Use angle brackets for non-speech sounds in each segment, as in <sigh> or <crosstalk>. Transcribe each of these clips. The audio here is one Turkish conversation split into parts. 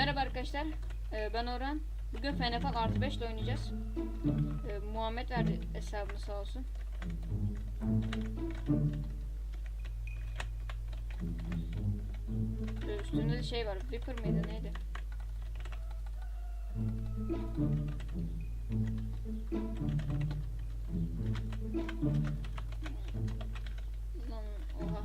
Merhaba arkadaşlar. Ee, ben Orhan. Bugün FNFL artı 5 ile oynayacağız. Ee, Muhammed verdi hesabını sağ olsun. Ee, üstünde de şey var. Viper mıydı neydi? Lan oha.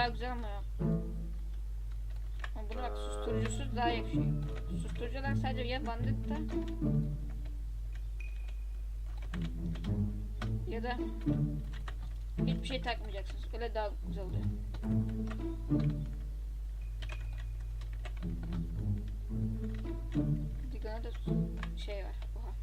Baya güzel ama ya. Ama bunu bak susturucusuz daha yakışıyor. Susturucular sadece ya banditta ya da hiçbir şey takmayacaksınız. Öyle daha güzel oluyor. Digana da şey var. Oha.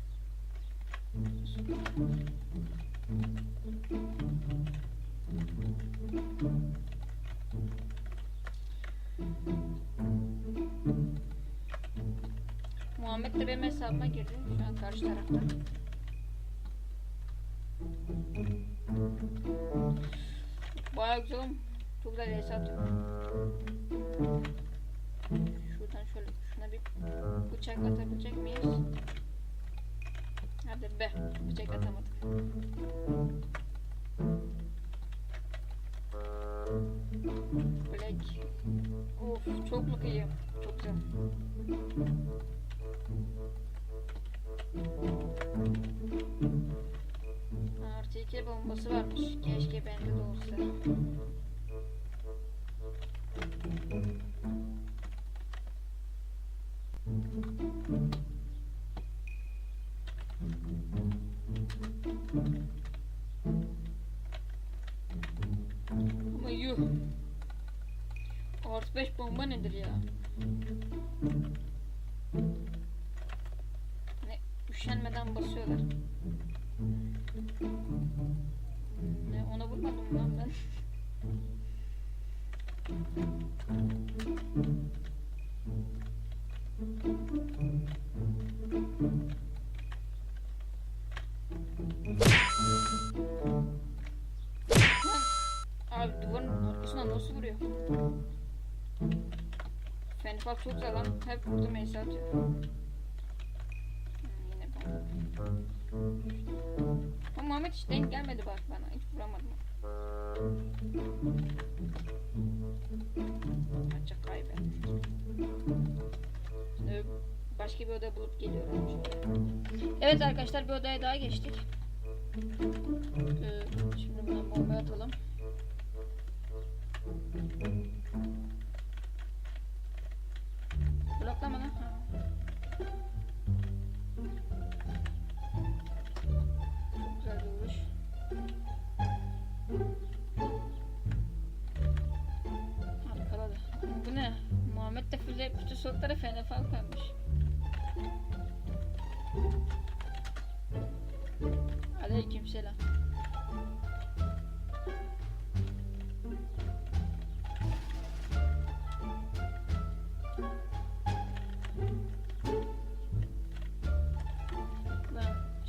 Muhammed de benim hesabıma girdi. Şu an karşı tarafta. Bayağı güzel. Çok güzel atıyor. Şuradan şöyle şuna bir bıçak atabilecek miyiz? Hadi be. Bıçak atamadık. Black. Of çok mu iyi? Çok güzel. Artı iki bombası varmış. Keşke bende de olsa. Artı 5 bomba nedir ya? Ne üşenmeden basıyorlar. Ne ona vurmadım lan ben. Abi duvarın arkasına nasıl vuruyor? Fenifal çok güzel lan. Hep vurdum ace atıyor. Yine ben. Ama Muhammed hiç denk gelmedi bak bana. Hiç vuramadım. Maça kaybettik. Başka bir oda bulup geliyorum. Evet arkadaşlar bir odaya daha geçtik. Ee, Muhammed de füze bütün slotlara fenefal koymuş. Aleyküm selam.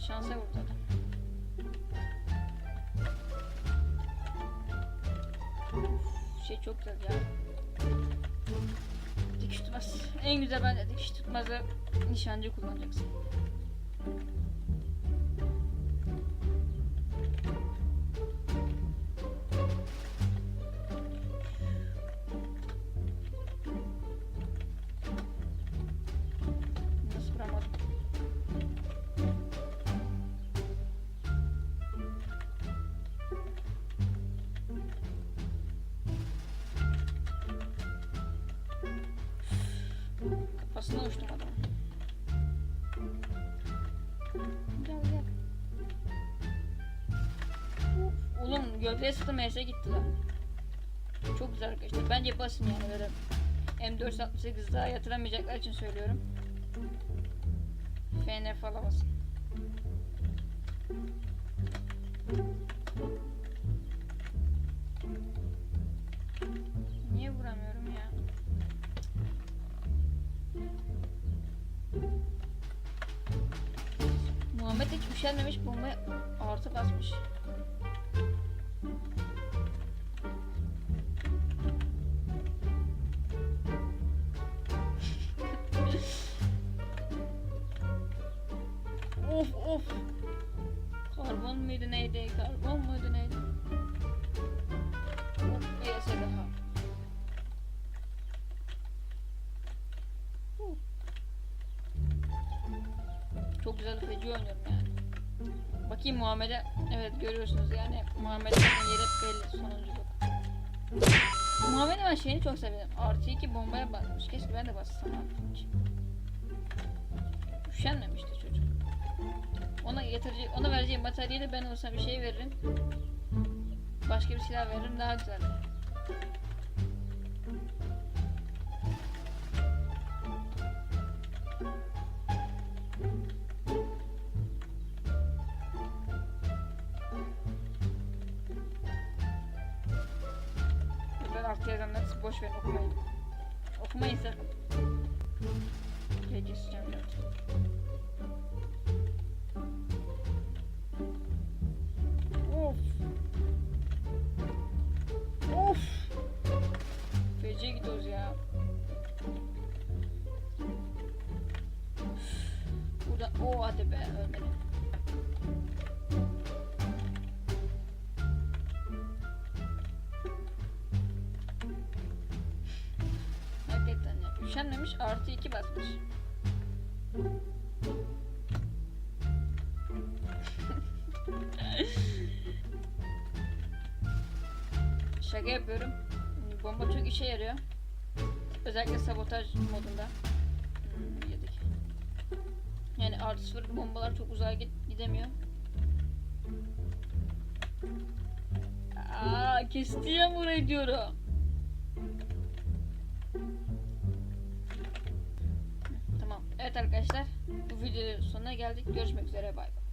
Şansa vurdu. Şey çok güzel ya. Tutmaz. En güzel bence dikiş tutmazı nişancı kullanacaksın. Kafasına uçtum adamın. Gel gel. Oğlum gövdeye sıktım MS gitti lan. Çok güzel arkadaşlar. Bence basın yani böyle M468 daha yatıramayacaklar için söylüyorum. FNF falan basın. Muhammed hiç üşenmemiş bomba artı basmış. of of. Karbon muydu neydi? Karbon muydu neydi? Çok güzel feci oynuyorum yani. Bakayım Muhammed'e. Evet görüyorsunuz yani Muhammed'in yeri belli sonunculuk. Muhammed'in ben şeyini çok severim. Artı iki bombaya basmış. Keşke ben de bassam artık. Üşenmemişti çocuk. Ona getirecek, ona vereceğim bataryayı ben olsa bir şey veririm. Başka bir silah veririm daha güzel. Yazanları siz boş verin okumayın. Okumayın sakın. Gece sıcağım. Of. Of. Feci gidiyoruz ya. Burada o hadi be ölmedim. Üşenmemiş artı iki basmış. <laughs> Şaka yapıyorum. Bomba çok işe yarıyor. Özellikle sabotaj modunda. Hmm, yedik. Yani artı sıfır bombalar çok uzağa git- gidemiyor. Aa, kesti ya burayı diyorum. Evet arkadaşlar. Bu videonun sonuna geldik. Görüşmek üzere. Bay bay.